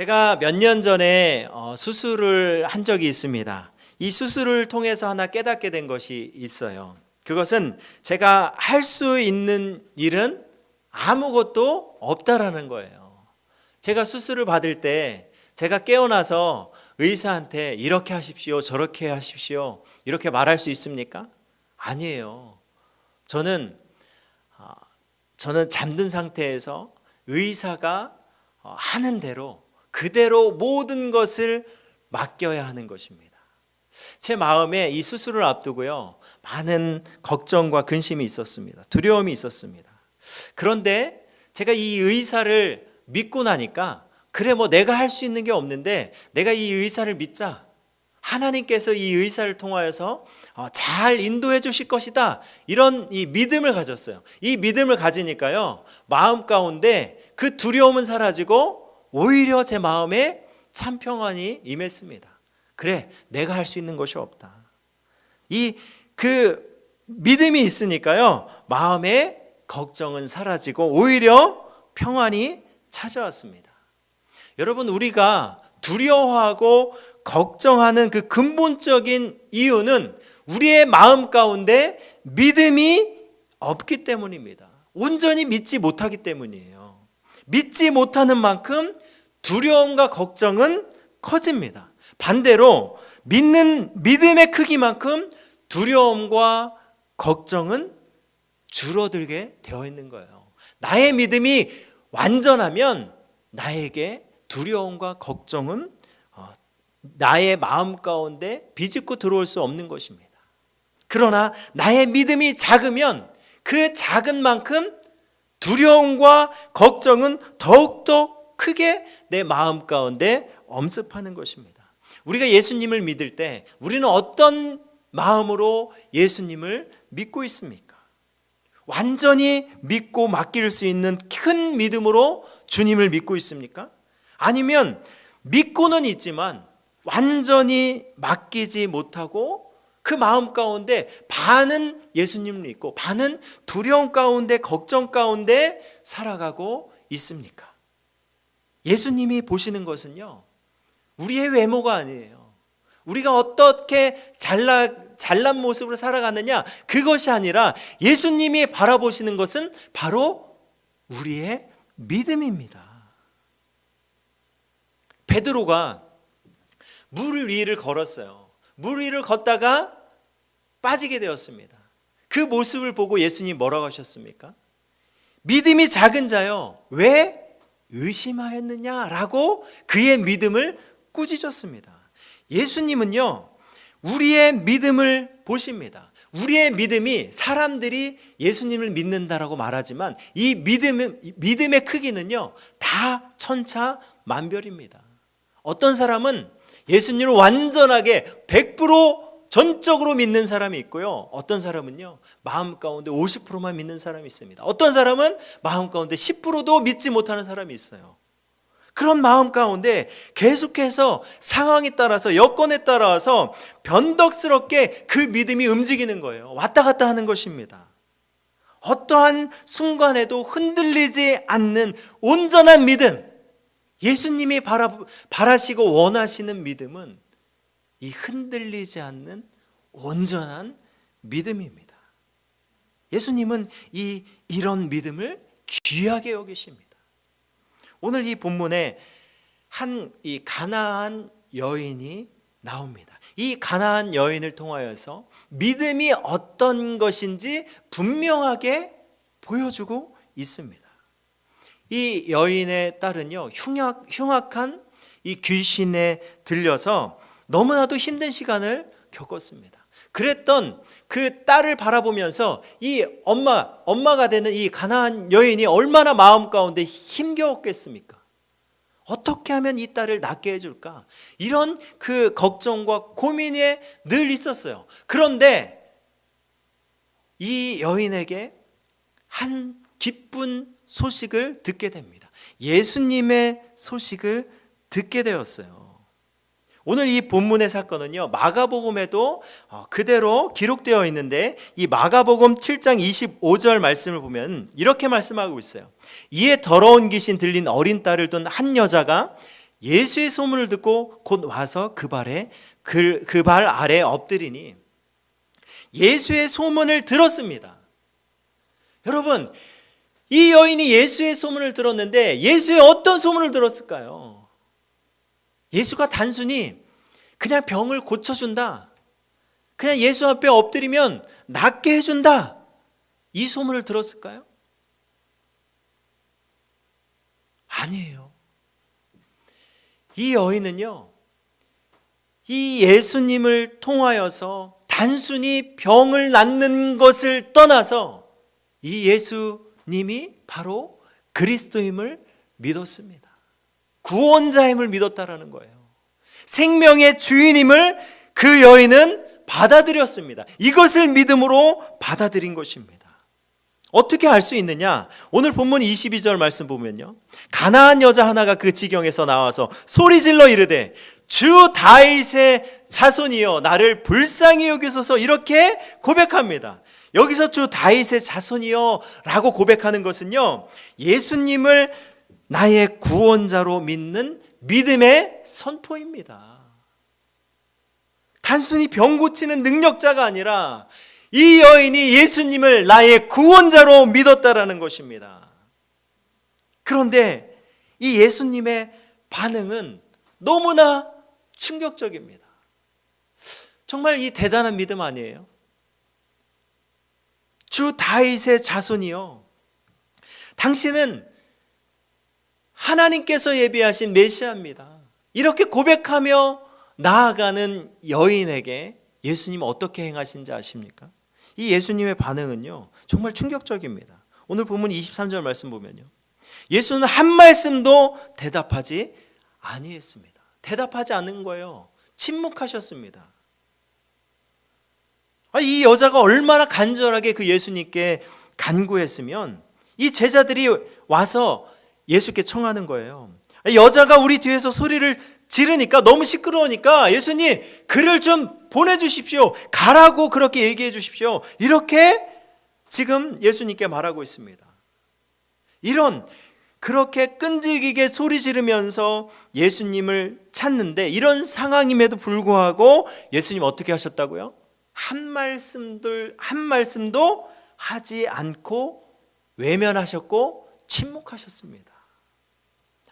제가 몇 년 전에 어, 수술을 한 적이 있습니다. 이 수술을 통해서 하나 깨닫게 된 것이 있어요. 그것은 제가 할 수 있는 일은 아무것도 없다라는 거예요. 제가 수술을 받을 때 제가 깨어나서 의사한테 이렇게 하십시오, 저렇게 하십시오, 이렇게 말할 수 있습니까? 아니에요. 저는 아, 저는 잠든 상태에서 의사가 어, 하는 대로 그대로 모든 것을 맡겨야 하는 것입니다. 제 마음에 이 수술을 앞두고요. 많은 걱정과 근심이 있었습니다. 두려움이 있었습니다. 그런데 제가 이 의사를 믿고 나니까 그래 뭐 내가 할 수 있는 게 없는데 내가 이 의사를 믿자. 하나님께서 이 의사를 통하여서 어, 잘 인도해 주실 것이다. 이런 이 믿음을 가졌어요. 이 믿음을 가지니까요. 마음 가운데 그 두려움은 사라지고 오히려 제 마음에 참 평안이 임했습니다. 그래, 내가 할 수 있는 것이 없다. 이 그 믿음이 있으니까요. 마음의 걱정은 사라지고 오히려 평안이 찾아왔습니다. 여러분 우리가 두려워하고 걱정하는 그 근본적인 이유는 우리의 마음 가운데 믿음이 없기 때문입니다. 온전히 믿지 못하기 때문이에요. 믿지 못하는 만큼 두려움과 걱정은 커집니다. 반대로 믿는 믿음의 크기만큼 두려움과 걱정은 줄어들게 되어 있는 거예요. 나의 믿음이 완전하면 나에게 두려움과 걱정은 어, 나의 마음 가운데 비집고 들어올 수 없는 것입니다. 그러나 나의 믿음이 작으면 그 작은 만큼 두려움과 걱정은 더욱더 크게 내 마음 가운데 엄습하는 것입니다. 우리가 예수님을 믿을 때 우리는 어떤 마음으로 예수님을 믿고 있습니까? 완전히 믿고 맡길 수 있는 큰 믿음으로 주님을 믿고 있습니까? 아니면 믿고는 있지만 완전히 맡기지 못하고 그 마음 가운데 반은 예수님을 믿고 반은 두려움 가운데 걱정 가운데 살아가고 있습니까? 예수님이 보시는 것은요. 우리의 외모가 아니에요. 우리가 어떻게 잘나 잘난 모습으로 살아가느냐 그것이 아니라 예수님이 바라보시는 것은 바로 우리의 믿음입니다. 베드로가 물 위를 걸었어요. 물 위를 걷다가 빠지게 되었습니다. 그 모습을 보고 예수님 뭐라고 하셨습니까? 믿음이 작은 자요. 왜 의심하였느냐라고 그의 믿음을 꾸짖었습니다. 예수님은요, 우리의 믿음을 보십니다. 우리의 믿음이 사람들이 예수님을 믿는다라고 말하지만 이 믿음의, 믿음의 크기는요, 다 천차 만별입니다. 어떤 사람은 예수님을 완전하게 100% 전적으로 믿는 사람이 있고요. 어떤 사람은요, 마음 가운데 50%만 믿는 사람이 있습니다. 어떤 사람은 마음 가운데 10%도 믿지 못하는 사람이 있어요. 그런 마음 가운데 계속해서 상황에 따라서 여건에 따라서 변덕스럽게 그 믿음이 움직이는 거예요. 왔다 갔다 하는 것입니다. 어떠한 순간에도 흔들리지 않는 온전한 믿음, 예수님이 바라, 바라시고 원하시는 믿음은 이 흔들리지 않는 온전한 믿음입니다. 예수님은 이 이런 믿음을 귀하게 여기십니다. 오늘 이 본문에 한 이 가나안 여인이 나옵니다. 이 가나안 여인을 통하여서 믿음이 어떤 것인지 분명하게 보여주고 있습니다. 이 여인의 딸은요 흉악 흉악한 이 귀신에 들려서 너무나도 힘든 시간을 겪었습니다. 그랬던 그 딸을 바라보면서 이 엄마 엄마가 되는 이 가나안 여인이 얼마나 마음 가운데 힘겨웠겠습니까? 어떻게 하면 이 딸을 낫게 해줄까? 이런 그 걱정과 고민이 늘 있었어요. 그런데 이 여인에게 한 기쁜 소식을 듣게 됩니다. 예수님의 소식을 듣게 되었어요. 오늘 이 본문의 사건은요, 마가복음에도 어, 그대로 기록되어 있는데, 이 마가복음 7장 25절 말씀을 보면 이렇게 말씀하고 있어요. 이에 더러운 귀신 들린 어린 딸을 둔 한 여자가 예수의 소문을 듣고 곧 와서 그 발에 그발 아래 엎드리니 예수의 소문을 들었습니다. 여러분, 이 여인이 예수의 소문을 들었는데 예수의 어떤 소문을 들었을까요? 예수가 단순히 그냥 병을 고쳐준다. 그냥 예수 앞에 엎드리면 낫게 해준다. 이 소문을 들었을까요? 아니에요. 이 여인은요, 이 예수님을 통하여서 단순히 병을 낫는 것을 떠나서 이 예수님이 바로 그리스도임을 믿었습니다. 구원자임을 믿었다라는 거예요. 생명의 주인임을 그 여인은 받아들였습니다. 이것을 믿음으로 받아들인 것입니다. 어떻게 알 수 있느냐? 오늘 본문 22절 말씀 보면요. 가나안 여자 하나가 그 지경에서 나와서 소리질러 이르되 주 다윗의 자손이여 나를 불쌍히 여기소서 이렇게 고백합니다. 여기서 주 다윗의 자손이여 라고 고백하는 것은요. 예수님을 나의 구원자로 믿는 믿음의 선포입니다. 단순히 병 고치는 능력자가 아니라 이 여인이 예수님을 나의 구원자로 믿었다라는 것입니다. 그런데 이 예수님의 반응은 너무나 충격적입니다. 정말 이 대단한 믿음 아니에요? 주 다윗의 자손이요. 당신은 하나님께서 예비하신 메시아입니다. 이렇게 고백하며 나아가는 여인에게 예수님 어떻게 행하신지 아십니까? 이 예수님의 반응은요, 정말 충격적입니다. 오늘 본문 23절 말씀 보면요. 예수는 한 말씀도 대답하지 아니했습니다. 대답하지 않은 거예요. 침묵하셨습니다. 아, 이 여자가 얼마나 간절하게 그 예수님께 간구했으면 이 제자들이 와서 예수께 청하는 거예요. 아, 여자가 우리 뒤에서 소리를 지르니까 너무 시끄러우니까 예수님 그를 좀 보내주십시오. 가라고 그렇게 얘기해 주십시오. 이렇게 지금 예수님께 말하고 있습니다. 이런 그렇게 끈질기게 소리 지르면서 예수님을 찾는데 이런 상황임에도 불구하고 예수님 어떻게 하셨다고요? 한 말씀들 한 말씀도 하지 않고 외면하셨고 침묵하셨습니다.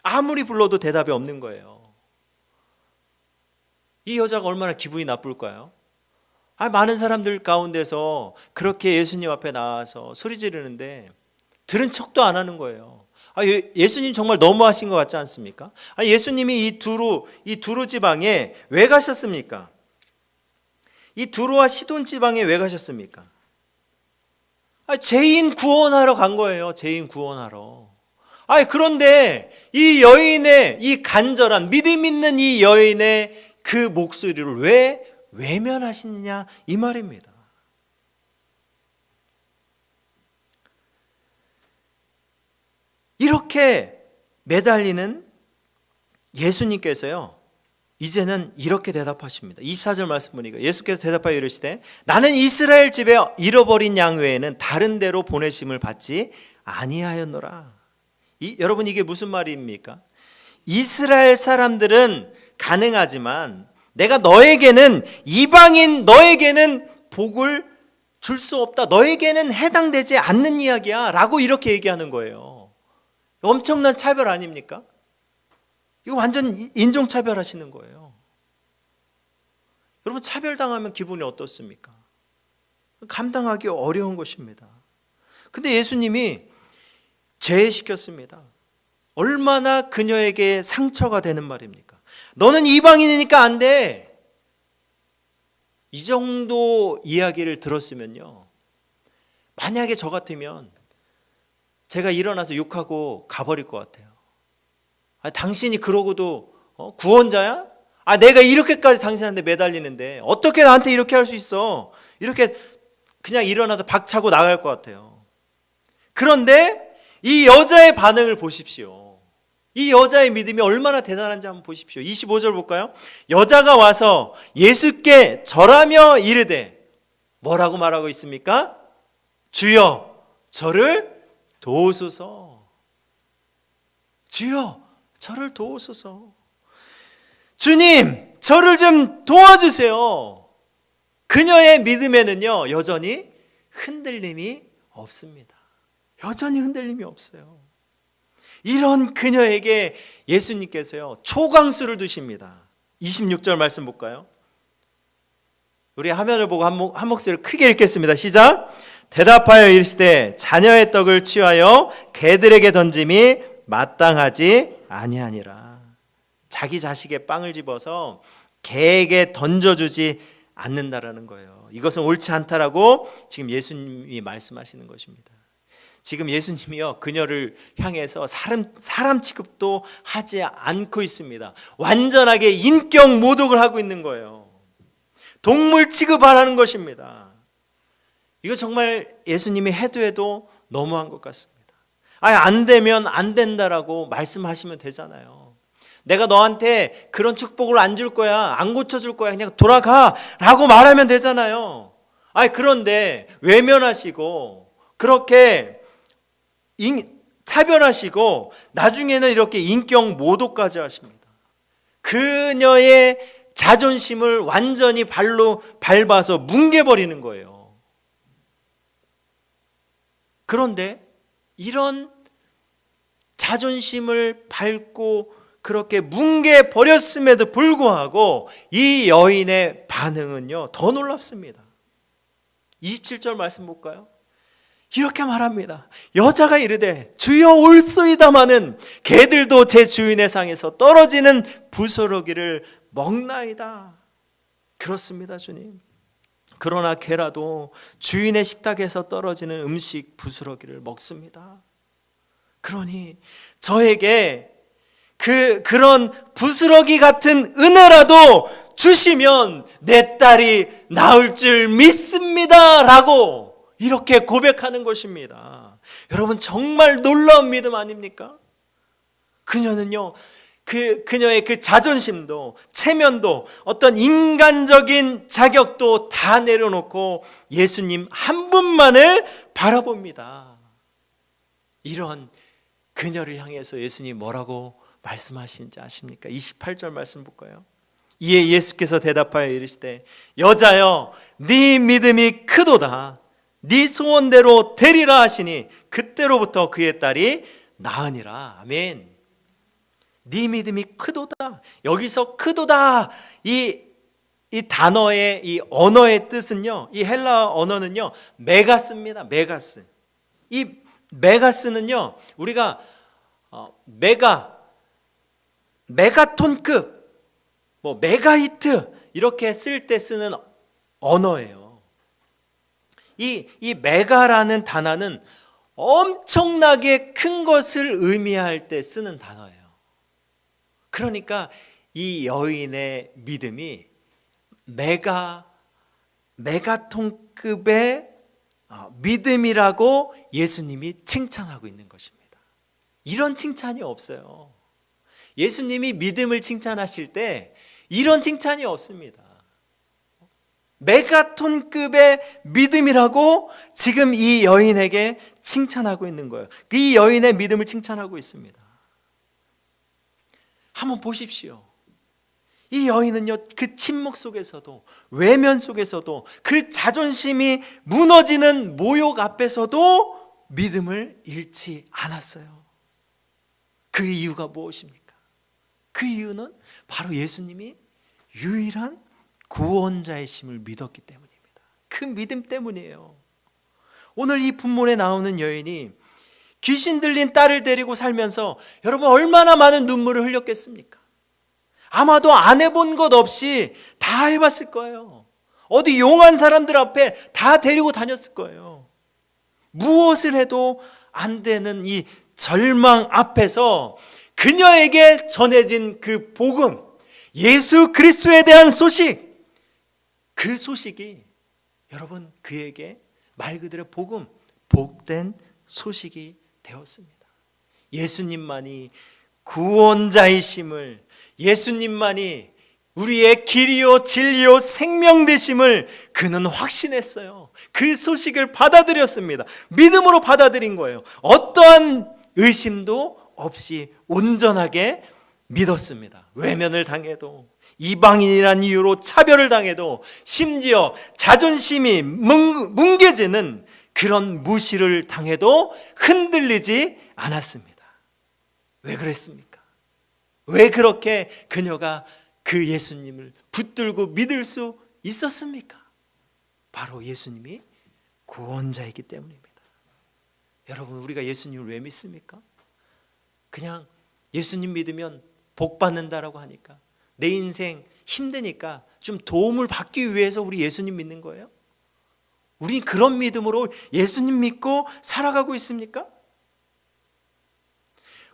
아무리 불러도 대답이 없는 거예요. 이 여자가 얼마나 기분이 나쁠까요? 아, 많은 사람들 가운데서 그렇게 예수님 앞에 나와서 소리 지르는데 들은 척도 안 하는 거예요. 아, 예- 예수님 정말 너무하신 것 같지 않습니까? 아, 예수님이 이 두루 이 두루 지방에 왜 가셨습니까? 이 두루와 시돈 지방에 왜 가셨습니까? 아, 죄인 구원하러 간 거예요. 죄인 구원하러. 아, 그런데 이 여인의 이 간절한 믿음 있는 이 여인의 그 목소리를 왜 외면하시느냐 이 말입니다. 이렇게 매달리는 예수님께서요. 이제는 이렇게 대답하십니다. 24절 말씀 보니까 예수께서 대답하여 이르시되 나는 이스라엘 집에 잃어버린 양 외에는 다른 데로 보내심을 받지 아니하였노라. 이, 여러분 이게 무슨 말입니까? 이스라엘 사람들은 가능하지만 내가 너에게는 이방인 너에게는 복을 줄 수 없다. 너에게는 해당되지 않는 이야기야. 라고 이렇게 얘기하는 거예요. 엄청난 차별 아닙니까? 이거 완전 인종차별 하시는 거예요. 여러분, 차별당하면 기분이 어떻습니까? 감당하기 어려운 것입니다. 근데 예수님이 제시켰습니다. 얼마나 그녀에게 상처가 되는 말입니까? 너는 이방인이니까 안 돼. 이 정도 이야기를 들었으면요. 만약에 저 같으면 제가 일어나서 욕하고 가버릴 것 같아요. 아, 당신이 그러고도 어? 구원자야? 아, 내가 이렇게까지 당신한테 매달리는데 어떻게 나한테 이렇게 할 수 있어? 이렇게 그냥 일어나서 박차고 나갈 것 같아요. 그런데 이 여자의 반응을 보십시오. 이 여자의 믿음이 얼마나 대단한지 한번 보십시오. 25절 볼까요? 여자가 와서 예수께 절하며 이르되 뭐라고 말하고 있습니까? 주여 저를 도우소서. 주여 저를 도우소서. 주님, 저를 좀 도와주세요. 그녀의 믿음에는요, 여전히 흔들림이 없습니다. 여전히 흔들림이 없어요. 이런 그녀에게 예수님께서요, 초강수를 두십니다. 26절 말씀 볼까요? 우리 화면을 보고 한, 목, 한 목소리를 크게 읽겠습니다. 시작. 대답하여 이르시되 자녀의 떡을 취하여 개들에게 던짐이 마땅하지 아니하니라. 자기 자식의 빵을 집어서 개에게 던져주지 않는다라는 거예요. 이것은 옳지 않다라고 지금 예수님이 말씀하시는 것입니다. 지금 예수님이요 그녀를 향해서 사람 사람 취급도 하지 않고 있습니다. 완전하게 인격 모독을 하고 있는 거예요. 동물 취급하라는 것입니다. 이거 정말 예수님이 해도 해도 너무한 것 같습니다. 아예 안 되면 안 된다라고 말씀하시면 되잖아요. 내가 너한테 그런 축복을 안 줄 거야, 안 고쳐줄 거야, 그냥 돌아가라고 말하면 되잖아요. 아 그런데 외면하시고 그렇게 인, 차별하시고 나중에는 이렇게 인격 모독까지 하십니다. 그녀의 자존심을 완전히 발로 밟아서 뭉개버리는 거예요. 그런데 이런 자존심을 밟고 그렇게 뭉개 버렸음에도 불구하고 이 여인의 반응은요 더 놀랍습니다. 27절 말씀 볼까요? 이렇게 말합니다. 여자가 이르되 주여 올소이다마는 개들도 제 주인의 상에서 떨어지는 부스러기를 먹나이다. 그렇습니다, 주님. 그러나 개라도 주인의 식탁에서 떨어지는 음식 부스러기를 먹습니다. 그러니 저에게 그 그런 부스러기 같은 은혜라도 주시면 내 딸이 나을 줄 믿습니다라고 이렇게 고백하는 것입니다. 여러분 정말 놀라운 믿음 아닙니까? 그녀는요. 그 그녀의 그 자존심도 체면도 어떤 인간적인 자격도 다 내려놓고 예수님 한 분만을 바라봅니다. 이런 그녀를 향해서 예수님 뭐라고 말씀하시는지 아십니까? 28절 말씀 볼까요? 이에 예수께서 대답하여 이르시되 여자여 네 믿음이 크도다 네 소원대로 되리라 하시니 그때로부터 그의 딸이 나으니라 아멘. 네 믿음이 크도다. 여기서 크도다 이, 이 단어의 이 언어의 뜻은요. 이 헬라 언어는요. 메가스입니다. 메가스. 이 메가스는요. 우리가 어, 메가 메가톤급 뭐 메가히트 이렇게 쓸 때 쓰는 언어예요. 이, 이 메가라는 단어는 엄청나게 큰 것을 의미할 때 쓰는 단어예요. 그러니까 이 여인의 믿음이 메가 메가톤급의 어, 믿음이라고 예수님이 칭찬하고 있는 것입니다. 이런 칭찬이 없어요. 예수님이 믿음을 칭찬하실 때 이런 칭찬이 없습니다. 메가톤급의 믿음이라고 지금 이 여인에게 칭찬하고 있는 거예요. 이 여인의 믿음을 칭찬하고 있습니다. 한번 보십시오. 이 여인은요, 그 침묵 속에서도, 외면 속에서도, 그 자존심이 무너지는 모욕 앞에서도 믿음을 잃지 않았어요. 그 이유가 무엇입니까? 그 이유는 바로 예수님이 유일한 구원자의 심을 믿었기 때문입니다. 그 믿음 때문이에요. 오늘 이 분문에 나오는 여인이 귀신 들린 딸을 데리고 살면서 여러분 얼마나 많은 눈물을 흘렸겠습니까? 아마도 안 해본 것 없이 다 해봤을 거예요. 어디 용한 사람들 앞에 다 데리고 다녔을 거예요. 무엇을 해도 안 되는 이 절망 앞에서 그녀에게 전해진 그 복음, 예수 그리스도에 대한 소식, 그 소식이 여러분 그에게 말 그대로 복음, 복된 소식이 되었습니다. 예수님만이 구원자이심을 예수님만이 우리의 길이요 진리요 생명 되심을 그는 확신했어요. 그 소식을 받아들였습니다. 믿음으로 받아들인 거예요. 어떠한 의심도 없이 온전하게 믿었습니다. 외면을 당해도 이방인이란 이유로 차별을 당해도 심지어 자존심이 뭉- 뭉개지는 그런 무시를 당해도 흔들리지 않았습니다. 왜 그랬습니까? 왜 그렇게 그녀가 그 예수님을 붙들고 믿을 수 있었습니까? 바로 예수님이 구원자이기 때문입니다. 여러분, 우리가 예수님을 왜 믿습니까? 그냥 예수님 믿으면 복 받는다라고 하니까 내 인생 힘드니까 좀 도움을 받기 위해서 우리 예수님 믿는 거예요? 우리 그런 믿음으로 예수님 믿고 살아가고 있습니까?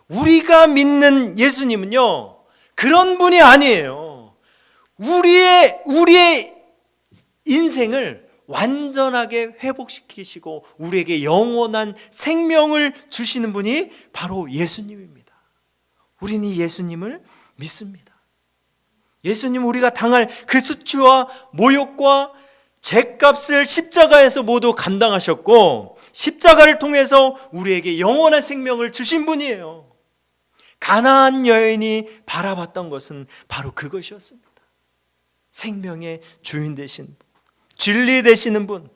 우리가 믿는 예수님은요, 그런 분이 아니에요. 우리의, 우리의 인생을 완전하게 회복시키시고 우리에게 영원한 생명을 주시는 분이 바로 예수님입니다. 우리는 이 예수님을 믿습니다. 예수님 우리가 당할 그 수치와 모욕과 죄값을 십자가에서 모두 감당하셨고 십자가를 통해서 우리에게 영원한 생명을 주신 분이에요. 가나안 여인이 바라봤던 것은 바로 그것이었습니다. 생명의 주인 되신 분, 진리 되시는 분.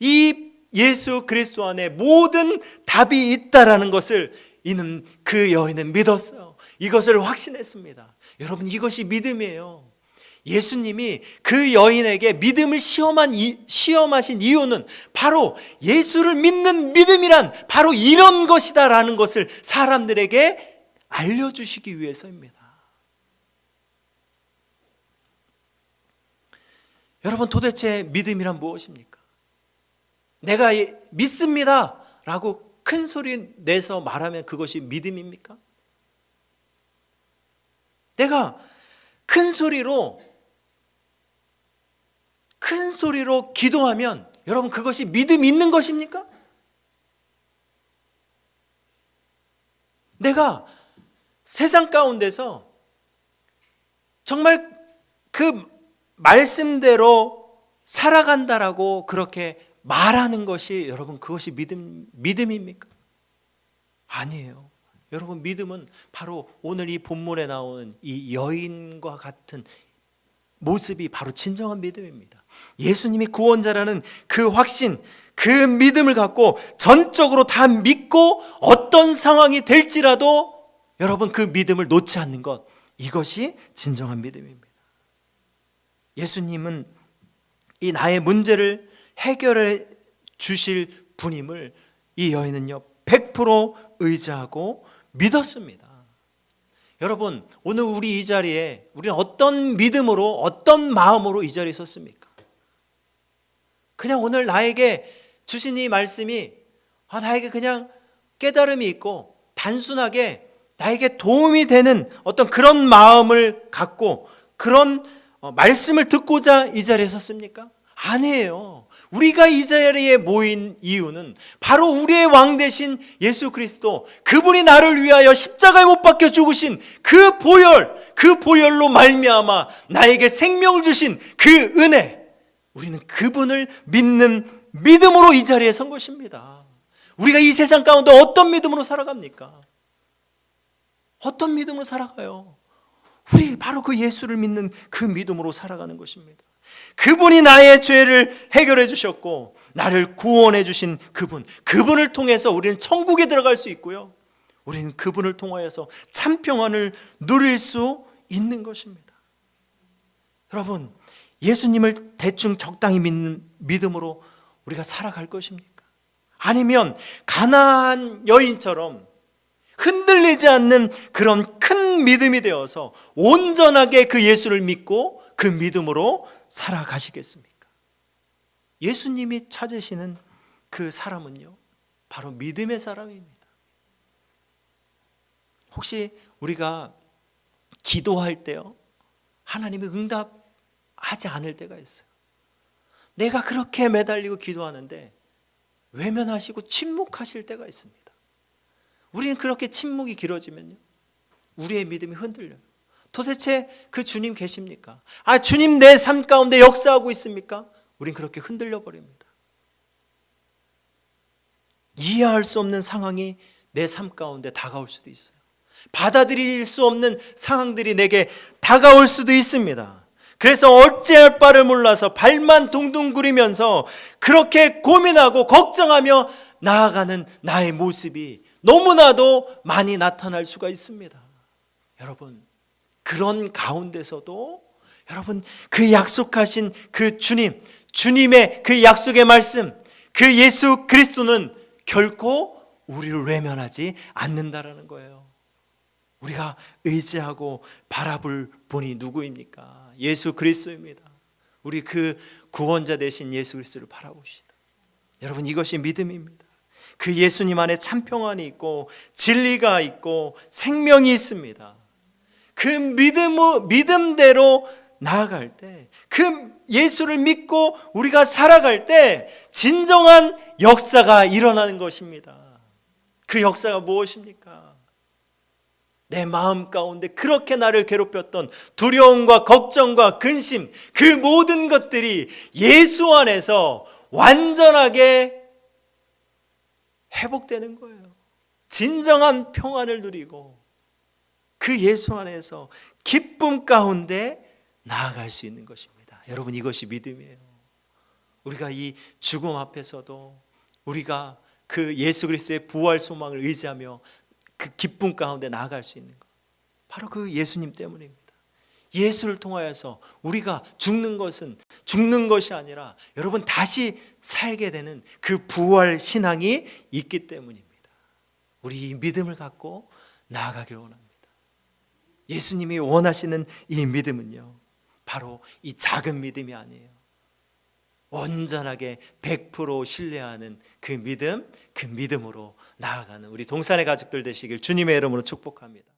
이 예수 그리스도 안에 모든 답이 있다라는 것을 이는 그 여인은 믿었어요. 이것을 확신했습니다. 여러분 이것이 믿음이에요. 예수님이 그 여인에게 믿음을 시험한 이, 시험하신 이유는 바로 예수를 믿는 믿음이란 바로 이런 것이다라는 것을 사람들에게 알려주시기 위해서입니다. 여러분 도대체 믿음이란 무엇입니까? 내가 이- 믿습니다 라고 큰 소리 내서 말하면 그것이 믿음입니까? 내가 큰 소리로 큰 소리로 기도하면 여러분 그것이 믿음 있는 것입니까? 내가 세상 가운데서 정말 그 말씀대로 살아간다라고 그렇게 말하는 것이 여러분 그것이 믿음 믿음입니까? 아니에요. 여러분 믿음은 바로 오늘 이 본문에 나오는 이 여인과 같은 모습이 바로 진정한 믿음입니다. 예수님이 구원자라는 그 확신, 그 믿음을 갖고 전적으로 다 믿고 어떤 상황이 될지라도 여러분 그 믿음을 놓지 않는 것 이것이 진정한 믿음입니다. 예수님은 이 나의 문제를 해결해 주실 분임을 이 여인은요 100% 의지하고 믿었습니다. 여러분 오늘 우리 이 자리에 우리는 어떤 믿음으로 어떤 마음으로 이 자리에 섰습니까? 그냥 오늘 나에게 주신 이 말씀이 아, 나에게 그냥 깨달음이 있고 단순하게 나에게 도움이 되는 어떤 그런 마음을 갖고 그런 어, 말씀을 듣고자 이 자리에 섰습니까? 아니에요. 우리가 이 자리에 모인 이유는 바로 우리의 왕 대신 예수 그리스도 그분이 나를 위하여 십자가에 못 박혀 죽으신 그 보혈 그 보혈로 말미암아 나에게 생명을 주신 그 은혜 우리는 그분을 믿는 믿음으로 이 자리에 선 것입니다. 우리가 이 세상 가운데 어떤 믿음으로 살아갑니까? 어떤 믿음으로 살아가요? 우리 바로 그 예수를 믿는 그 믿음으로 살아가는 것입니다. 그분이 나의 죄를 해결해 주셨고 나를 구원해 주신 그분, 그분을 통해서 우리는 천국에 들어갈 수 있고요. 우리는 그분을 통하여서 참 평안을 누릴 수 있는 것입니다. 여러분, 예수님을 대충 적당히 믿는 믿음으로 우리가 살아갈 것입니까? 아니면 가나안 여인처럼 흔들리지 않는 그런 큰 믿음이 되어서 온전하게 그 예수를 믿고 그 믿음으로 살아가시겠습니까? 예수님이 찾으시는 그 사람은요, 바로 믿음의 사람입니다. 혹시 우리가 기도할 때요, 하나님이 응답하지 않을 때가 있어요. 내가 그렇게 매달리고 기도하는데 외면하시고 침묵하실 때가 있습니다. 우리는 그렇게 침묵이 길어지면요. 우리의 믿음이 흔들려요. 도대체 그 주님 계십니까? 아, 주님 내 삶 가운데 역사하고 있습니까? 우린 그렇게 흔들려 버립니다. 이해할 수 없는 상황이 내 삶 가운데 다가올 수도 있어요. 받아들일 수 없는 상황들이 내게 다가올 수도 있습니다. 그래서 어찌할 바를 몰라서 발만 둥둥거리면서 그렇게 고민하고 걱정하며 나아가는 나의 모습이 너무나도 많이 나타날 수가 있습니다. 여러분, 그런 가운데서도 여러분 그 약속하신 그 주님, 주님의 그 약속의 말씀, 그 예수 그리스도는 결코 우리를 외면하지 않는다라는 거예요. 우리가 의지하고 바라볼 분이 누구입니까? 예수 그리스도입니다. 우리 그 구원자 되신 예수 그리스도를 바라봅시다. 여러분 이것이 믿음입니다. 그 예수님 안에 참 평안이 있고 진리가 있고 생명이 있습니다. 그 믿음 믿음대로 나아갈 때, 그 예수를 믿고 우리가 살아갈 때 진정한 역사가 일어나는 것입니다. 그 역사가 무엇입니까? 내 마음 가운데 그렇게 나를 괴롭혔던 두려움과 걱정과 근심, 그 모든 것들이 예수 안에서 완전하게 회복되는 거예요. 진정한 평안을 누리고 그 예수 안에서 기쁨 가운데 나아갈 수 있는 것입니다. 여러분 이것이 믿음이에요. 우리가 이 죽음 앞에서도 우리가 그 예수 그리스도의 부활 소망을 의지하며 그 기쁨 가운데 나아갈 수 있는 것. 바로 그 예수님 때문입니다. 예수를 통하여서 우리가 죽는 것은 죽는 것이 아니라 여러분 다시 살게 되는 그 부활 신앙이 있기 때문입니다. 우리 이 믿음을 갖고 나아가길 원합니다. 예수님이 원하시는 이 믿음은요. 바로 이 작은 믿음이 아니에요. 온전하게 100% 신뢰하는 그 믿음, 그 믿음으로 나아가는 우리 동산의 가족들 되시길 주님의 이름으로 축복합니다.